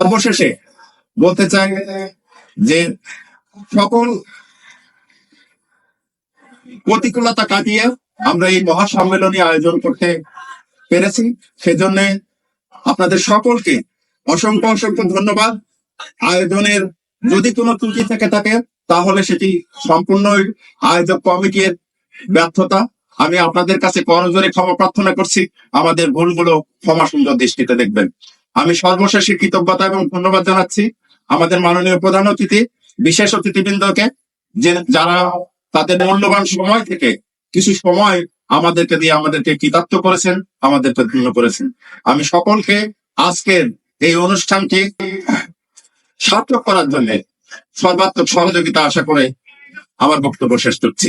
অবশেষে বলতে চাই যে সকল প্রতিকূলতা কাটিয়ে আমরা এই মহাসম্মেলনী আয়োজন করতে পেরেছি। সেজন্য আপনাদের সকলকে অসংখ্য অসংখ্য ধন্যবাদ। আয়োজনের যদি কোনো ত্রুটি থেকে থাকে, তাহলে সেটি সম্পূর্ণ আয়োজক কমিটির ব্যর্থতা। আমি আপনাদের কাছে করজোরে ক্ষমা প্রার্থনা করছি। আমাদের ভুলগুলো ক্ষমা সুন্দর দৃষ্টিতে দেখবেন। আমি সর্বশেষে কৃতজ্ঞতা এবং ধন্যবাদ জানাচ্ছি আমাদের মাননীয় প্রধান অতিথি, বিশেষ অতিথিবৃন্দকে, যে যারা তাদের মূল্যবান সময় থেকে কিছু সময় আমাদেরকে দিয়ে আমাদেরকে কৃতার্থ করেছেন, আমাদেরকে ধন্য করেছেন। আমি সকলকে আজকের এই অনুষ্ঠানটি সার্থক করার জন্য সর্বাত্মক সহযোগিতা আশা করে আমার বক্তব্য শেষ করছি।